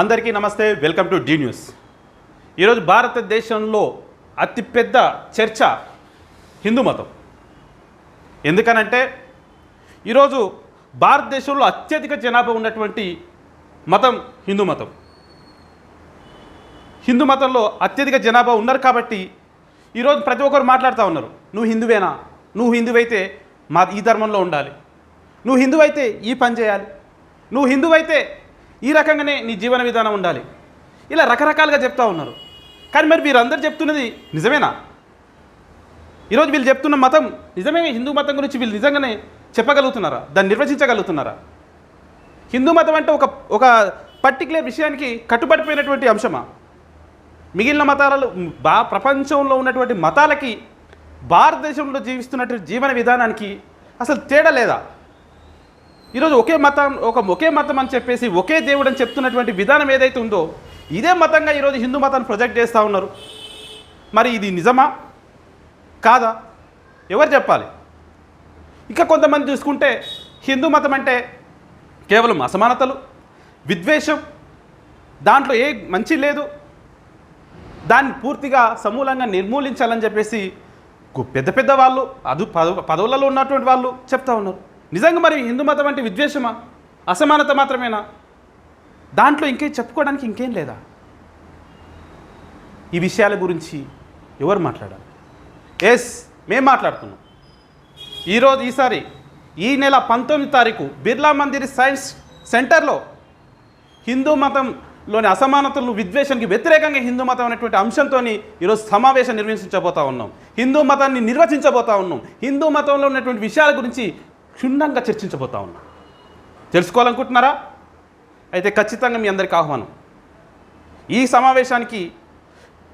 అందరికీ నమస్తే welcome to D news. ఈరోజు భారతదేశంలో అతిపెద్ద చర్చ హిందూ మతం. ఎందుకనంటే ఈరోజు భారతదేశంలో అత్యధిక జనాభా ఉన్నటువంటి మతం హిందూ మతం. హిందూ మతంలో అత్యధిక జనాభా ఉన్నారు కాబట్టి ఈరోజు ప్రతి ఒక్కరు మాట్లాడుతూ ఉన్నారు. నువ్వు హిందువేనా? నువ్వు హిందువైతే మా ఈ ధర్మంలో ఉండాలి. నువ్వు హిందువైతే ఈ పని చేయాలి. నువ్వు హిందువైతే ఈ రకంగానే నీ జీవన విధానం ఉండాలి. ఇలా రకరకాలుగా చెప్తా ఉన్నారు. కానీ మరి వీరందరూ చెప్తున్నది నిజమేనా? ఈరోజు వీళ్ళు చెప్తున్న మతం నిజమే? హిందూ మతం గురించి వీళ్ళు నిజంగానే చెప్పగలుగుతున్నారా? దాన్ని నిర్వచించగలుగుతున్నారా? హిందూ మతం అంటే ఒక ఒక పర్టికులర్ విషయానికి కట్టుబడిపోయినటువంటి అంశమా? మిగిలిన మతాలలో బా ప్రపంచంలో ఉన్నటువంటి మతాలకి భారతదేశంలో జీవిస్తున్నటువంటి జీవన విధానానికి అసలు తేడా లేదా? ఈరోజు ఒకే మతం ఒక ఒకే మతం అని చెప్పేసి ఒకే దేవుడు అని చెప్తున్నటువంటి విధానం ఏదైతే ఉందో ఇదే మతంగా ఈరోజు హిందూ మతాన్ని ప్రొజెక్ట్ చేస్తూ ఉన్నారు. మరి ఇది నిజమా? కాదా? ఎవరు చెప్పాలి? ఇంకా కొంతమంది చూసుకుంటే హిందూ మతం అంటే కేవలం అసమానతలు విద్వేషం దాంట్లో ఏ మంచి లేదు. దాన్ని పూర్తిగా సమూలంగా నిర్మూలించాలని చెప్పేసి పెద్ద పెద్ద వాళ్ళు అదు పదవులలో ఉన్నటువంటి వాళ్ళు చెప్తా ఉన్నారు. నిజంగా మరి హిందూ మతం అంటే విద్వేషమా? అసమానత మాత్రమేనా? దాంట్లో ఇంకేం చెప్పుకోవడానికి ఇంకేం లేదా? ఈ విషయాల గురించి ఎవరు మాట్లాడాలి ఎస్ మేము మాట్లాడుతున్నాం. ఈరోజు ఈసారి ఈ నెల పంతొమ్మిది తారీఖు బిర్లా మందిర్ సైన్స్ సెంటర్లో హిందూ మతంలోని అసమానతలు విద్వేషానికి వ్యతిరేకంగా హిందూ మతం అనేటువంటి అంశంతో ఈరోజు సమావేశం నిర్వహించబోతా ఉన్నాం. హిందూ మతాన్ని నిర్వచించబోతా ఉన్నాం. హిందూ మతంలో ఉన్నటువంటి విషయాల గురించి క్షుణ్ణంగా చర్చించబోతా ఉన్నాం. తెలుసుకోవాలనుకుంటున్నారా? అయితే ఖచ్చితంగా మీ అందరికి ఆహ్వానం. ఈ సమావేశానికి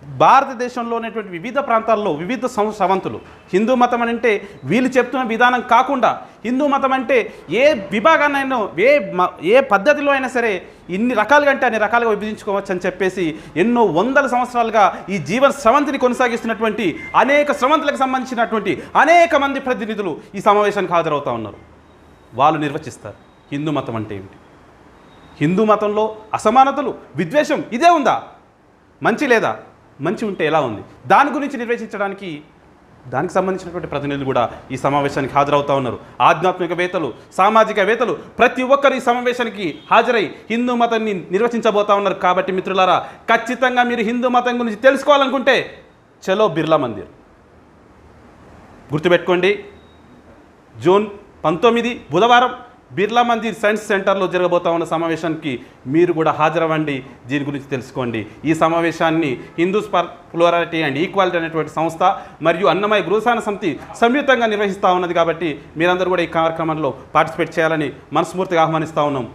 భారతదేశంలో ఉన్నటువంటి వివిధ ప్రాంతాల్లో వివిధ సం- సవంతులు. హిందూ మతం అని అంటే వీళ్ళు చెప్తున్న విధానం కాకుండా హిందూ మతం అంటే ఏ విభాగాన్నైనా ఏ మ- ఏ పద్ధతిలో అయినా సరే ఇన్ని రకాలుగా అంటే అన్ని రకాలుగా విభజించుకోవచ్చు అని చెప్పేసి ఎన్నో వందల సంవత్సరాలుగా ఈ జీవన స్రవంతిని కొనసాగిస్తున్నటువంటి అనేక స్రవంతులకు సంబంధించినటువంటి అనేక మంది ప్రతినిధులు ఈ సమావేశానికి హాజరవుతూ ఉన్నారు. వాళ్ళు నిర్వచిస్తారు. హిందూ మతం అంటే ఏమిటి? హిందూ మతంలో అసమానతలు విద్వేషం ఇదే ఉందా? మంచి లేదా? మంచి ఉంటే ఎలా ఉంది? దాని గురించి నిర్వచించడానికి దానికి సంబంధించినటువంటి ప్రతినిధులు కూడా ఈ సమావేశానికి హాజరవుతా ఉన్నారు. ఆధ్యాత్మికవేత్తలు సామాజికవేత్తలు ప్రతి ఒక్కరు ఈ సమావేశానికి హాజరై హిందూ మతాన్ని నిర్వచించబోతా ఉన్నారు. కాబట్టి మిత్రులారా ఖచ్చితంగా మీరు హిందూ మతం గురించి తెలుసుకోవాలనుకుంటే చలో బిర్లా మందిర్. గుర్తుపెట్టుకోండి జూన్ పంతొమ్మిది బుధవారం బిర్లా మందిర్ సైన్స్ సెంటర్లో జరగబోతా ఉన్న సమావేశానికి మీరు కూడా హాజరవ్వండి. దీని గురించి తెలుసుకోండి. ఈ సమావేశాన్ని Hindu for plurality and equality అనేటువంటి సంస్థ మరియు అన్నమయ్య గృహసాన సమితి సంయుక్తంగా నిర్వహిస్తూ ఉన్నది కాబట్టి మీరందరూ కూడా ఈ కార్యక్రమంలో పార్టిసిపేట్ చేయాలని మనస్ఫూర్తిగా ఆహ్వానిస్తూ ఉన్నాం.